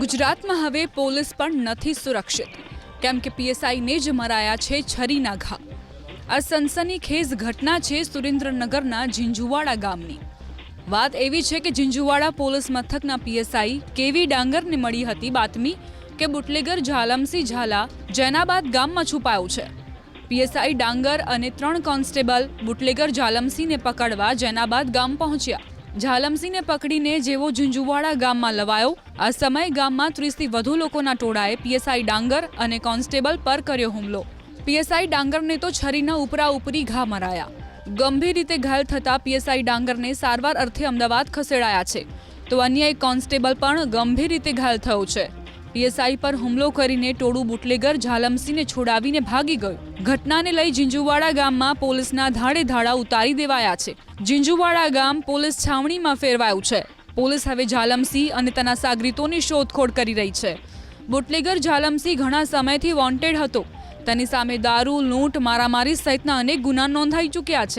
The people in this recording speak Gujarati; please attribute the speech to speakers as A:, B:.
A: ગુજરાતમાં હવે પોલીસ પણ નથી સુરક્ષિત. કેમ કે પીએસઆઈને જ મરાયા છે છરીના ઘા. આ સનસનીખેજ ઘટના છે સુરેન્દ્રનગરના ઝીંઝુવાડા ગામની. વાત એવી છે કે ઝીંઝુવાડા પોલીસ મથકના પીએસઆઈ કેવી ડાંગરને મળી હતી બાતમી કે બુટલેગર ઝાલમસી ઝાલા જૈનાબાદ ગામમાં છુપાયો છે. પીએસઆઈ ડાંગર અને ત્રણ કોન્સ્ટેબલ બુટલેગર ઝાલમસીને પકડવા જૈનાબાદ ગામ પહોંચ્યા. ઝાલમસીને પકડીને જેવો ઝુંઝુવાડા ગામમાં લવાયો, આ સમય ગામમાં ત્રીસથી વધુ લોકોના ટોળાએ પીએસઆઈ ડાંગર અને કોન્સ્ટેબલ પર કર્યો હુમલો. પીએસઆઈ ડાંગરને તો છરીના ઉપરા ઉપરી ઘા મરાયા. ગંભીર રીતે ઘાયલ થતા પીએસઆઈ ડાંગરને સારવાર અર્થે અમદાવાદ ખસેડાયા છે. તો અન્ય એક કોન્સ્ટેબલ પણ ગંભીર રીતે ઘાયલ થયો છે. પીએસઆઈ પર હુમલો કરીને ટોળું બુટલેગર ઝાલમસીને છોડાવીને ભાગી ગયું. ઘટનાને લઈ ઝીંઝુવાડા ગામમાં પોલીસના ધાડે ધાડા ઉતારી દેવાયા છે. ઝીંઝુવાડા ગામ પોલીસ છાવણીમાં ફેરવાયું છે. પોલીસ હવે ઝાલમસી અને તેના સાગરીતોની શોધખોળ કરી રહી છે. બુટલેગર ઝાલમસી ઘણા સમયથી વોન્ટેડ હતો. તેની સામે દારૂ, લૂંટ, મારામારી સહિતના અનેક ગુના નોંધાઈ ચૂક્યા છે.